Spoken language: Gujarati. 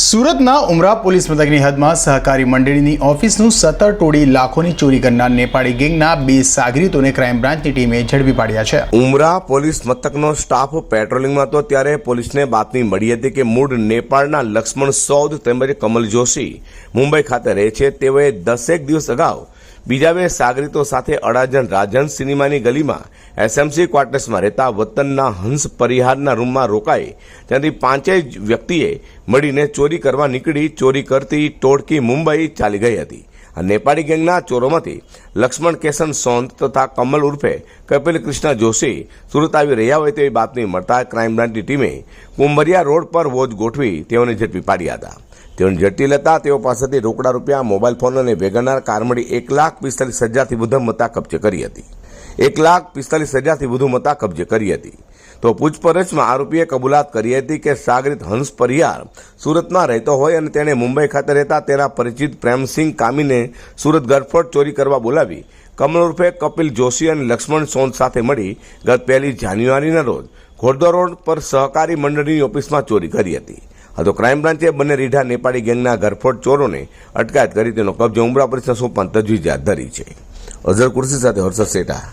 સુરતના ઉમરા પોલીસ મથકની હદમાં સહકારી મંડળીની ઓફિસનું સત્તર તોડી લાખોની ચોરી કરનાર નેપાળી ગેંગના બે સાગરીતોને ક્રાઇમ બ્રાન્ચની ટીમે ઝડપી પાડ્યા છે. ઉમરા પોલીસ મથકનો સ્ટાફ પેટ્રોલિંગમાં હતો ત્યારે પોલીસને બાતમી મળી હતી કે મૂળ નેપાળના લક્ષ્મણ સૌદ તેમજ કમલ જોશી મુંબઈ ખાતે રહે છે. તેઓએ દસેક દિવસ અગાઉ બીજા બે સાગરીતો સાથે અડાજણ રાજન સિનેમાની ગલીમાં એસએમસી ક્વાર્ટર્સમાં રહેતા વતનના હંસ પરિહારના રૂમમાં રોકાઈ ત્યાંથી પાંચેય વ્યક્તિએ મળીને ચોરી કરવા નીકળી, ચોરી કરતી ટોળકી મુંબઈ ચાલી ગઈ હતી. આ નેપાળી ગેંગના ચોરોમાંથી લક્ષ્મણ કેશન સોંત તથા કમલ ઉર્ફે કપિલ કૃષ્ણ જોશી સુરત આવી રહ્યા હોય તેવી બાતમી મળતા ક્રાઇમ બ્રાન્ચની ટીમે કુંભરિયા રોડ પર વોચ ગોઠવી તેઓને ઝડપી પાડ્યા હતા. તેઓને જટિલ હતા. તેઓ પાસેથી રોકડા રૂપિયા, મોબાઈલ ફોન અને વેગનાર કાર મળી એક લાખ પિસ્તાલીસ હજારથી વધુ મતા કબજે કરી હતી. એક લાખ પિસ્તાલીસ હજારથી વધુ મતા કબજે કરી હતી. તો પૂછપરછમાં આરોપીએ કબૂલાત કરી હતી કે સાગરિત હંસ પરિયાર સુરતમાં રહેતો હોય અને તેણે મુંબઈ ખાતે રહેતા તેના પરિચિત પ્રેમસિંહ કામીને સુરત ગરફટ ચોરી કરવા બોલાવી. કમલ ઉર્ફે કપિલ જોશી અને લક્ષ્મણ સોન સાથે મળી ગત પહેલી જાન્યુઆરીના રોજ ઘોડદો રોડ પર સહકારી મંડળની ઓફિસમાં ચોરી કરી હતી. આ તો ક્રાઇમ બ્રાન્ચે બંને રીઢા નેપાળી ગેંગના ઘરફોડ ચોરોને અટકાયત કરી તેનો કબજો ઉમરા પોલીસના સોંપવાની તજવીજ હાથ ધરી છે. અઝર કુર્સી સાથે હર્ષદ સેઠા.